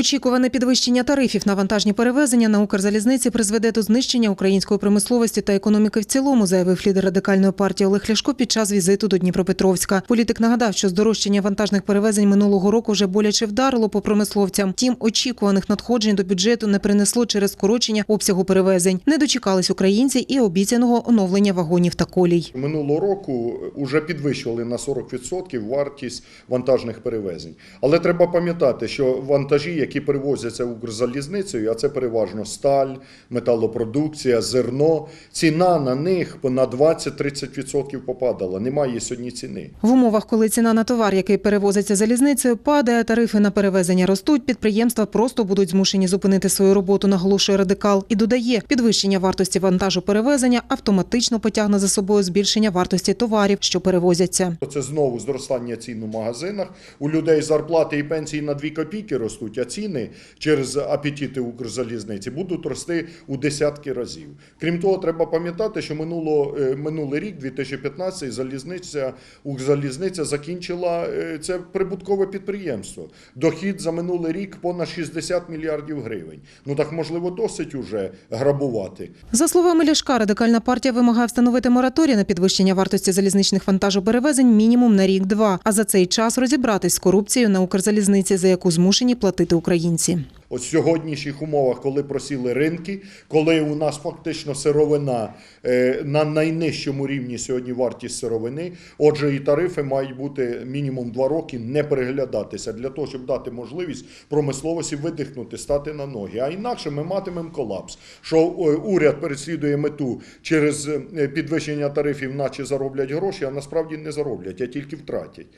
Очікуване підвищення тарифів на вантажні перевезення на Укрзалізниці призведе до знищення української промисловості та економіки в цілому, заявив лідер радикальної партії Олег Ляшко під час візиту до Дніпропетровська. Політик нагадав, що здорожчання вантажних перевезень минулого року вже боляче вдарило по промисловцям. Втім, очікуваних надходжень до бюджету не принесло через скорочення обсягу перевезень. Не дочекались українці і обіцяного оновлення вагонів та колій. Минулого року вже підвищували на 40% вартість вантажних перевезень. Але треба пам'ятати, що вантажі, які перевозяться Укрзалізницею, а це переважно сталь, металопродукція, зерно, ціна на них на 20-30% попадала. Немає сьогодні ціни. В умовах, коли ціна на товар, який перевозиться залізницею, падає, тарифи на перевезення ростуть, підприємства просто будуть змушені зупинити свою роботу, наголошує радикал. І додає, підвищення вартості вантажу перевезення автоматично потягне за собою збільшення вартості товарів, що перевозяться. Це знову зростання цін у магазинах. У людей зарплати і пенсії на 2 копійки ростуть, а ціни через апетити Укрзалізниці будуть рости у десятки разів. Крім того, треба пам'ятати, що минуло, е, минулий рік, 2015, залізниця, Укрзалізниця закінчила е, це прибуткове підприємство. Дохід за минулий рік понад 60 мільярдів гривень. Ну так можливо досить уже грабувати. За словами Ляшка, радикальна партія вимагає встановити мораторій на підвищення вартості залізничних вантажоперевезень мінімум на рік-два, а за цей час розібратись з корупцією на Укрзалізниці, за яку змушені платити українці. От сьогоднішніх умовах, коли просіли ринки, коли у нас фактично сировина е, на найнижчому рівні сьогодні вартість сировини, отже, і тарифи мають бути мінімум два роки не переглядатися для того, щоб дати можливість промисловості видихнути, стати на ноги. А інакше ми матимемо колапс, що е, уряд переслідує мету через е, підвищення тарифів, наче зароблять гроші, а насправді не зароблять, а тільки втратять.